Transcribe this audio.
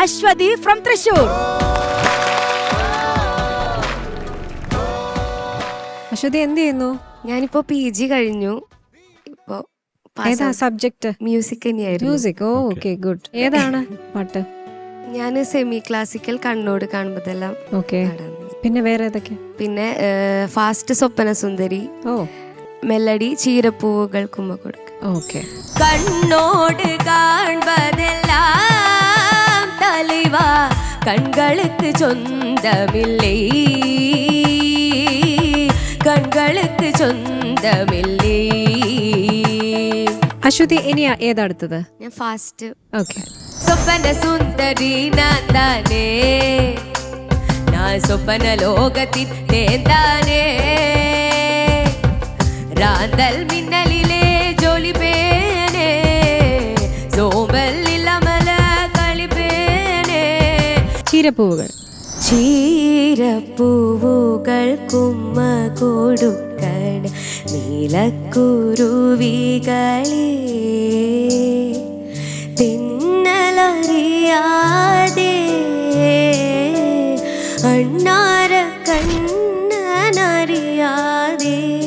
Aswathy from Thrissur Aswathy എന്ത് ചെയ്യുന്നു? ഞാനിപ്പോ പി ജി കഴിഞ്ഞു. ഇപ്പോ ഏതാ സബ്ജക്ട്? മ്യൂസിക് തന്നെയായിരുന്നു. മ്യൂസിക് ഓ ഓക്കെ ഗുഡ് ഏതാണ് പാട്ട്? ഞാൻ സെമി ക്ലാസിക്കൽ കണ്ണോട് കാണുമ്പോഴെല്ലാം ഓക്കെ പിന്നെ വേറെ ഏതൊക്കെ പിന്നെ ഫാസ്റ്റ് സ്വപ്ന സുന്ദരി ഓ. മെല്ലടി ചീരപ്പൂവുകൾ കുമ്മ കൊടുക്കും ഓക്കെ കണ്ണോട് കൺകൾക്ക് ചൊന്തമില്ലേ? കൺകൾക്ക് ചൊന്തമില്ലേ? അശ്വതി ഇനി ഏതടുത്തത് ഞാൻ ഫാസ്റ്റ്. ഓക്കെ. സ്വപ്ന സുന്ദരി നന്ദാനേ നാ സ്വപ്ന ലോകത്തിൽ തേന്താനേ റാന്തൽ മിന്നലിൽ ചീരപ്പൂവുകൾ. ചീരപ്പൂവുകൾ കുമ്മ കൊടുക്കണ നീലക്കുരുവികളെ. തിന്നലറിയാതെ അണ്ണാര കണ്ണനറിയാതെ